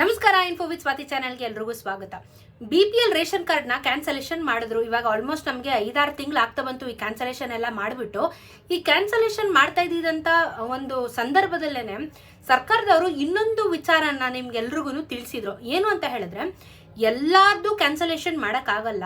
ನಮಸ್ಕಾರ info with Swati ಚಾನಲ್ಗೆ ಎಲ್ರಿಗೂ ಸ್ವಾಗತ. ಬಿ ಪಿ ಎಲ್ ರೇಷನ್ ಕಾರ್ಡ್ನ ಕ್ಯಾನ್ಸಲೇಷನ್ ಮಾಡಿದ್ರು. ಇವಾಗ ಆಲ್ಮೋಸ್ಟ್ ನಮಗೆ ಐದಾರು ತಿಂಗಳು ಆಗ್ತಾ ಬಂತು ಈ ಕ್ಯಾನ್ಸಲೇಷನ್ ಎಲ್ಲ ಮಾಡಿಬಿಟ್ಟು. ಈ ಕ್ಯಾನ್ಸಲೇಷನ್ ಮಾಡ್ತಾ ಇದ್ದಿದ್ದಂಥ ಒಂದು ಸಂದರ್ಭದಲ್ಲೇನೆ ಸರ್ಕಾರದವರು ಇನ್ನೊಂದು ವಿಚಾರನ ನಿಮ್ಗೆಲ್ರಿಗೂ ತಿಳಿಸಿದ್ರು. ಏನು ಅಂತ ಹೇಳಿದ್ರೆ, ಎಲ್ಲಾರ್ದು ಕ್ಯಾನ್ಸಲೇಷನ್ ಮಾಡೋಕ್ಕಾಗಲ್ಲ.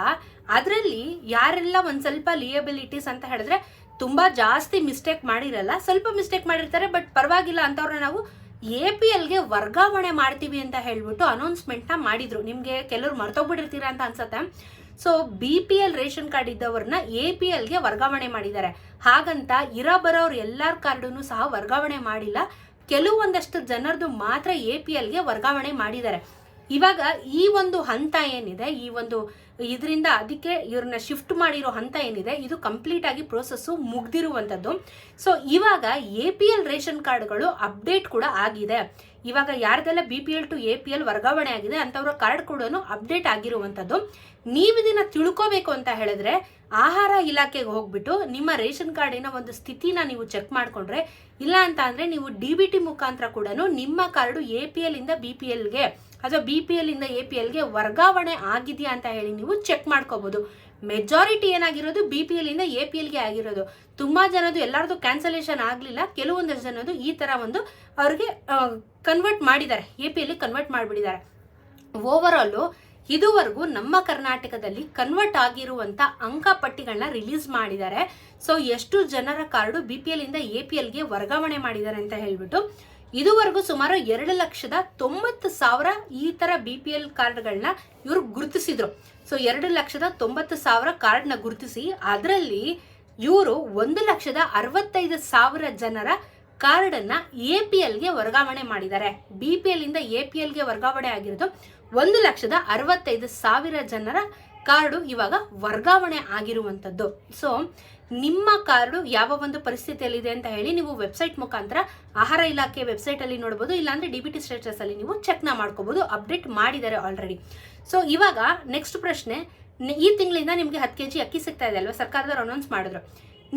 ಅದರಲ್ಲಿ ಯಾರೆಲ್ಲ ಒಂದು ಸ್ವಲ್ಪ ಲಿಯಬಿಲಿಟೀಸ್ ಅಂತ ಹೇಳಿದ್ರೆ ತುಂಬಾ ಜಾಸ್ತಿ ಮಿಸ್ಟೇಕ್ ಮಾಡಿರಲ್ಲ. ಸ್ವಲ್ಪ ಮಿಸ್ಟೇಕ್ ಮಾಡಿರ್ತಾರೆ ಬಟ್ ಪರವಾಗಿಲ್ಲ ಅಂತವ್ರನ್ನ ನಾವು ಎ ಪಿ ಎಲ್ಗೆ ವರ್ಗಾವಣೆ ಮಾಡ್ತೀವಿ ಅಂತ ಹೇಳ್ಬಿಟ್ಟು ಅನೌನ್ಸ್ಮೆಂಟ್ನ ಮಾಡಿದ್ರು. ನಿಮಗೆ ಕೆಲವರು ಮರ್ತೋಗ್ಬಿಟ್ಟಿರ್ತೀರಾ ಅಂತ ಅನ್ಸತ್ತೆ. So, B P L ration card ಇದ್ದವ್ರನ್ನ A P ಎಲ್ಗೆ ವರ್ಗಾವಣೆ ಮಾಡಿದ್ದಾರೆ. ಹಾಗಂತ ಇರ ಬರೋರು ಎಲ್ಲರ ಕಾರ್ಡನ್ನು ಸಹ ವರ್ಗಾವಣೆ ಮಾಡಿಲ್ಲ. ಕೆಲವೊಂದಷ್ಟು ಜನರದು ಮಾತ್ರ ಎ ಪಿ ಎಲ್ಗೆ ವರ್ಗಾವಣೆ ಮಾಡಿದ್ದಾರೆ. ಇವಾಗ ಈ ಒಂದು ಹಂತ ಏನಿದೆ, ಈ ಒಂದು ಇದರಿಂದ ಅದಕ್ಕೆ ಇವ್ರನ್ನ ಶಿಫ್ಟ್ ಮಾಡಿರೋ ಹಂತ ಏನಿದೆ, ಇದು ಕಂಪ್ಲೀಟ್ ಆಗಿ ಪ್ರೋಸೆಸ್ಸು ಮುಗ್ದಿರುವಂಥದ್ದು ಸೊ ಇವಾಗ ಎ ಪಿ ಎಲ್ ರೇಷನ್ ಕಾರ್ಡ್ಗಳು ಅಪ್ಡೇಟ್ ಕೂಡ ಆಗಿದೆ. ಇವಾಗ ಯಾರ್ದೆಲ್ಲ B P L to A P L ವರ್ಗಾವಣೆ ಆಗಿದೆ ಅಂಥವ್ರ ಕಾರ್ಡ್ ಕೂಡ ಅಪ್ಡೇಟ್ ಆಗಿರುವಂಥದ್ದು ನೀವು ಇದನ್ನ ತಿಳ್ಕೋಬೇಕು ಅಂತ ಹೇಳಿದ್ರೆ ಆಹಾರ ಇಲಾಖೆಗೆ ಹೋಗ್ಬಿಟ್ಟು ನಿಮ್ಮ ರೇಷನ್ ಕಾರ್ಡಿನ ಒಂದು ಸ್ಥಿತಿನ ನೀವು ಚೆಕ್ ಮಾಡ್ಕೊಂಡ್ರೆ, ಇಲ್ಲ ಅಂತ ಅಂದರೆ ನೀವು ಡಿ ಬಿ ಟಿ ಮುಖಾಂತರ ಕೂಡ ನಿಮ್ಮ ಕಾರ್ಡು ಎ ಪಿ ಎಲ್ ಇಂದ ಬಿ ಪಿ ಎಲ್ಗೆ ಅಥವಾ ಬಿ ಪಿ ಎಲ್ಲಿಂದ ಎ ಪಿ ಎಲ್ಗೆ ವರ್ಗಾವಣೆ ಆಗಿದೆಯಾ ಅಂತ ಹೇಳಿ ನೀವು ಚೆಕ್ ಮಾಡ್ಕೋಬಹುದು ಮೆಜಾರಿಟಿ ಏನಾಗಿರೋದು ಬಿ ಪಿ ಎಲ್ಲಿಂದ ಎ ಪಿ ಎಲ್ಗೆ ಆಗಿರೋದು. ತುಂಬಾ ಜನದು ಎಲ್ಲರದು ಕ್ಯಾನ್ಸಲೇಷನ್ ಆಗಲಿಲ್ಲ. ಕೆಲವೊಂದಷ್ಟು ಜನದು ಈ ತರ ಒಂದು ಅವ್ರಿಗೆ ಕನ್ವರ್ಟ್ ಮಾಡಿದ್ದಾರೆ. ಎ ಪಿ ಎಲ್ಲಿ ಕನ್ವರ್ಟ್ ಮಾಡಿಬಿಟ್ಟಿದ್ದಾರೆ. ಓವರ್ ಆಲು ಇದುವರೆಗೂ ನಮ್ಮ ಕರ್ನಾಟಕದಲ್ಲಿ ಕನ್ವರ್ಟ್ ಆಗಿರುವಂತ ಅಂಕಪಟ್ಟಿಗಳನ್ನ ರಿಲೀಸ್ ಮಾಡಿದ್ದಾರೆ. ಸೊ ಎಷ್ಟು ಜನರ ಕಾರ್ಡು ಬಿ ಪಿ ಎಲ್ ಇಂದ ಎ ಪಿ ಎಲ್ಗೆ ವರ್ಗಾವಣೆ ಮಾಡಿದ್ದಾರೆ ಅಂತ ಹೇಳ್ಬಿಟ್ಟು ಇದುವರೆಗೂ ಸುಮಾರು ಎರಡು ಲಕ್ಷದ ತೊಂಬತ್ತು ಸಾವಿರ ಈ ತರ ಬಿ ಪಿ ಎಲ್ ಕಾರ್ಡ್ಗಳನ್ನ ಇವರು ಗುರುತಿಸಿದ್ರು. ಸೊ ಎರಡು ಲಕ್ಷದ ತೊಂಬತ್ತು ಸಾವಿರ ಕಾರ್ಡ್ನ ಗುರುತಿಸಿ ಅದರಲ್ಲಿ ಇವರು ಒಂದು ಲಕ್ಷದ ಅರವತ್ತೈದು ಸಾವಿರ ಜನರ ಕಾರ್ಡ್ ಅನ್ನ ಎ ಪಿ ಎಲ್ಗೆ ವರ್ಗಾವಣೆ ಮಾಡಿದ್ದಾರೆ. ಬಿ ಪಿ ಎಲ್ ಇಂದ ಎ ಪಿ ಎಲ್ಗೆ ವರ್ಗಾವಣೆ ಆಗಿರೋದು ಒಂದು ಲಕ್ಷದ ಅರವತ್ತೈದು ಸಾವಿರ ಜನರ ಕಾರ್ಡು ಇವಾಗ ವರ್ಗಾವಣೆ ಆಗಿರುವಂಥದ್ದು. ಸೊ ನಿಮ್ಮ ಕಾರ್ಡು ಯಾವ ಒಂದು ಪರಿಸ್ಥಿತಿಯಲ್ಲಿದೆ ಅಂತ ಹೇಳಿ ನೀವು ವೆಬ್ಸೈಟ್ ಮುಖಾಂತರ ಆಹಾರ ಇಲಾಖೆ ವೆಬ್ಸೈಟ್ ಅಲ್ಲಿ ನೋಡಬಹುದು ಇಲ್ಲಾಂದ್ರೆ ಡಿ ಬಿ ಟಿ ಸ್ಟೇಟಸ್ ಅಲ್ಲಿ ನೀವು ಚೆಕ್ನ ಮಾಡ್ಕೋಬಹುದು ಅಪ್ಡೇಟ್ ಮಾಡಿದ್ದಾರೆ ಆಲ್ರೆಡಿ ಸೊ ಇವಾಗ ನೆಕ್ಸ್ಟ್ ಪ್ರಶ್ನೆ ಈ ತಿಂಗಳಿಂದ ನಿಮಗೆ ಹತ್ತು ಕೆ ಜಿ ಅಕ್ಕಿ ಸಿಗ್ತಾ ಇದೆ ಅಲ್ವಾ? ಸರ್ಕಾರದವ್ರು ಅನೌನ್ಸ್ ಮಾಡಿದ್ರು.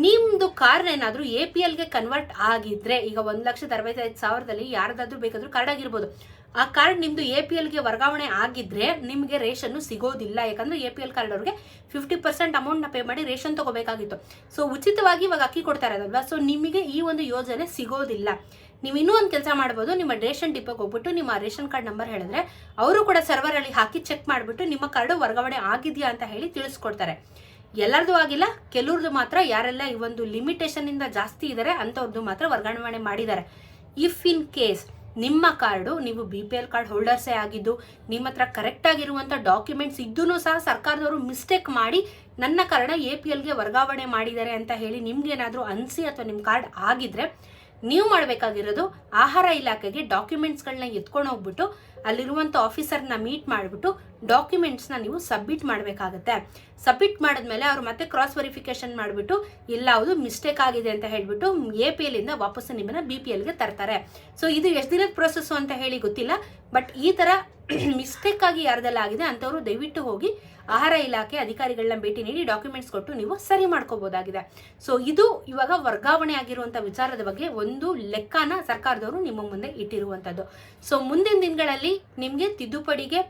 ನಿಮ್ಮದು ಕಾರ್ಡ್ ಏನಾದರೂ ಎ ಪಿ ಎಲ್ಗೆ ಕನ್ವರ್ಟ್ ಆಗಿದ್ರೆ, ಈಗ ಒಂದು ಲಕ್ಷದ ಅರವತ್ತೈದು ಸಾವಿರದಲ್ಲಿ ಯಾರ್ದಾದ್ರೂ ಬೇಕಾದರೂ ಕಾರ್ಡ್ ಆಗಿರ್ಬೋದು. ಆ ಕಾರ್ಡ್ ನಿಮ್ದು ಎ ಪಿ ಎಲ್ಗೆ ವರ್ಗಾವಣೆ ಆಗಿದ್ರೆ ನಿಮಗೆ ರೇಷನ್ ಸಿಗೋದಿಲ್ಲ. ಯಾಕಂದ್ರೆ ಎ ಪಿ ಎಲ್ ಕಾರ್ಡ್ ಅವ್ರಿಗೆ ಫಿಫ್ಟಿ ಪರ್ಸೆಂಟ್ ಅಮೌಂಟ್ನ ಪೇ ಮಾಡಿ ರೇಷನ್ ತಗೋಬೇಕಾಗಿತ್ತು. ಸೊ ಉಚಿತವಾಗಿ ಇವಾಗ ಅಕ್ಕಿ ಕೊಡ್ತಾ ಇರೋದಲ್ವಾ? ಸೊ ನಿಮಗೆ ಈ ಒಂದು ಯೋಜನೆ ಸಿಗೋದಿಲ್ಲ. ನೀವು ಇನ್ನೂ ಒಂದು ಕೆಲಸ ಮಾಡ್ಬೋದು. ನಿಮ್ಮ ರೇಷನ್ ಡಿಪೋಗೆ ಹೋಗ್ಬಿಟ್ಟು ನಿಮ್ಮ ರೇಷನ್ ಕಾರ್ಡ್ ನಂಬರ್ ಹೇಳಿದ್ರೆ ಅವರು ಕೂಡ ಸರ್ವರ್ ಅಲ್ಲಿ ಹಾಕಿ ಚೆಕ್ ಮಾಡಿಬಿಟ್ಟು ನಿಮ್ಮ ಕಾರ್ಡು ವರ್ಗಾವಣೆ ಆಗಿದೆಯಾ ಅಂತ ಹೇಳಿ ತಿಳಿಸ್ಕೊಡ್ತಾರೆ. ಎಲ್ಲರದು ಆಗಿಲ್ಲ ಕೆಲವ್ರದ್ದು ಮಾತ್ರ. ಯಾರೆಲ್ಲ ಈ ಒಂದು ಲಿಮಿಟೇಷನ್ ಇಂದ ಜಾಸ್ತಿ ಇದ್ದಾರೆ ಅಂಥವ್ರದ್ದು ಮಾತ್ರ ವರ್ಗಾವಣೆ ಮಾಡಿದ್ದಾರೆ. ಇಫ್ ಇನ್ ಕೇಸ್ ನಿಮ್ಮ ಕಾರ್ಡು, ನೀವು ಬಿ ಪಿ ಎಲ್ ಕಾರ್ಡ್ ಹೋಲ್ಡರ್ಸೇ ಆಗಿದ್ದು, ನಿಮ್ಮ ಹತ್ರ ಕರೆಕ್ಟ್ ಆಗಿರುವಂಥ ಡಾಕ್ಯುಮೆಂಟ್ಸ್ ಇದ್ದೂ ಸಹ ಸರ್ಕಾರದವರು ಮಿಸ್ಟೇಕ್ ಮಾಡಿ ನನ್ನ ಕಾರ್ಡ ಎ ಪಿ ಎಲ್ಗೆ ವರ್ಗಾವಣೆ ಮಾಡಿದ್ದಾರೆ ಅಂತ ಹೇಳಿ ನಿಮ್ಗೇನಾದರೂ ಅನಿಸಿ ಅಥವಾ ನಿಮ್ಮ ಕಾರ್ಡ್ ಆಗಿದ್ರೆ, ನೀವು ಮಾಡಬೇಕಾಗಿರೋದು ಆಹಾರ ಇಲಾಖೆಗೆ ಡಾಕ್ಯುಮೆಂಟ್ಸ್ಗಳನ್ನ ಎತ್ಕೊಂಡು ಹೋಗ್ಬಿಟ್ಟು ಅಲ್ಲಿರುವಂಥ ಆಫೀಸರ್ನ ಮೀಟ್ ಮಾಡಿಬಿಟ್ಟು ಡಾಕ್ಯುಮೆಂಟ್ಸ್ನ ನೀವು ಸಬ್ಮಿಟ್ ಮಾಡಬೇಕಾಗತ್ತೆ. ಸಬ್ಮಿಟ್ ಮಾಡಿದ್ಮೇಲೆ ಅವ್ರು ಮತ್ತೆ ಕ್ರಾಸ್ ವೆರಿಫಿಕೇಶನ್ ಮಾಡಿಬಿಟ್ಟು, ಇಲ್ಲ ಅದು ಮಿಸ್ಟೇಕ್ ಆಗಿದೆ ಅಂತ ಹೇಳಿಬಿಟ್ಟು ಎ ಪಿ ಎಲ್ಲಿಂದ ವಾಪಸ್ ನಿಮ್ಮನ್ನು ಬಿ ಪಿ ಎಲ್ಗೆ ತರ್ತಾರೆ. ಸೊ ಇದು ಎಷ್ಟು ದಿನದ ಪ್ರೊಸೆಸ್ಸು ಅಂತ ಹೇಳಿ ಗೊತ್ತಿಲ್ಲ ಬಟ್ ಈ ಥರ ಮಿಸ್ಟೇಕ್ ಆಗಿ ಯಾರ್ದೆಲ್ಲ ಆಗಿದೆ ಅಂಥವ್ರು ದಯವಿಟ್ಟು ಹೋಗಿ ಆಹಾರ ಇಲಾಖೆ ಅಧಿಕಾರಿಗಳನ್ನ ಭೇಟಿ ನೀಡಿ ಡಾಕ್ಯುಮೆಂಟ್ಸ್ ಕೊಟ್ಟು ನೀವು ಸರಿ ಮಾಡ್ಕೋಬೋದಾಗಿದೆ. ಸೊ ಇದು ಇವಾಗ ವರ್ಗಾವಣೆ ಆಗಿರುವಂಥ ವಿಚಾರದ ಬಗ್ಗೆ ಒಂದು ಲೆಕ್ಕನ ಸರ್ಕಾರದವರು ನಿಮ್ಮ ಮುಂದೆ ಇಟ್ಟಿರುವಂಥದ್ದು ಸೊ ಮುಂದಿನ ದಿನಗಳಲ್ಲಿ ನಿಮಗೆ ತಿದ್ದುಪಡಿಗೆ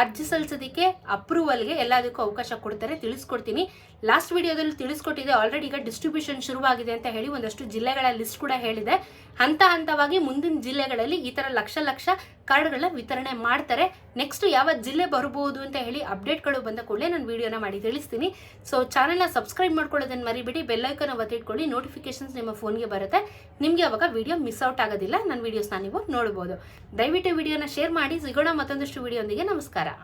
ಅರ್ಜಿ ಸಲ್ಲಿಸೋದಕ್ಕೆ ಅಪ್ರೂವಲ್ಗೆ ಎಲ್ಲದಕ್ಕೂ ಅವಕಾಶ ಕೊಡ್ತಾರೆ, ತಿಳಿಸ್ಕೊಡ್ತೀನಿ. ಲಾಸ್ಟ್ ವಿಡಿಯೋದಲ್ಲಿ ತಿಳಿಸ್ಕೊಟ್ಟಿದೆ ಆಲ್ರೆಡಿ ಈಗ ಡಿಸ್ಟ್ರಿಬ್ಯೂಷನ್ ಶುರುವಾಗಿದೆ ಅಂತ ಹೇಳಿ ಒಂದಷ್ಟು ಜಿಲ್ಲೆಗಳ ಲಿಸ್ಟ್ ಕೂಡ ಹೇಳಿದೆ. ಹಂತ ಹಂತವಾಗಿ ಮುಂದಿನ ಜಿಲ್ಲೆಗಳಲ್ಲಿ ಈ ಥರ ಲಕ್ಷ ಲಕ್ಷ ಕಾರ್ಡ್ಗಳನ್ನ ವಿತರಣೆ ಮಾಡ್ತಾರೆ. ನೆಕ್ಸ್ಟ್ ಯಾವ ಜಿಲ್ಲೆ ಬರಬಹುದು ಅಂತ ಹೇಳಿ ಅಪ್ಡೇಟ್ಗಳು ಬಂದ ಕೂಡಲೇ ನಾನು ವಿಡಿಯೋನ ಮಾಡಿ ತಿಳಿಸ್ತೀನಿ. ಸೊ ಚಾನಲ್ನ ಸಬ್ಸ್ಕ್ರೈಬ್ ಮಾಡ್ಕೊಳ್ಳೋದನ್ನ ಮರಿಬೇಡಿ ಬೆಲ್ಲೈಕನ್ ಒತ್ತಿಟ್ಕೊಳ್ಳಿ ನೋಟಿಫಿಕೇಶನ್ಸ್ ನಿಮ್ಮ ಫೋನ್ಗೆ ಬರುತ್ತೆ. ನಿಮಗೆ ಅವಾಗ ವಿಡಿಯೋ ಮಿಸ್ ಔಟ್ ಆಗೋದಿಲ್ಲ, ನನ್ನ ವಿಡಿಯೋಸ್ನ ನೀವು ನೋಡ್ಬೋದು. ದಯವಿಟ್ಟು ವಿಡಿಯೋನ ಶೇರ್ ಮಾಡಿ, ಸಿಗೋಣ ಮತ್ತೊಂದಷ್ಟು ವಿಡಿಯೋಂದಿಗೆ ನಮಸ್ಕಾರ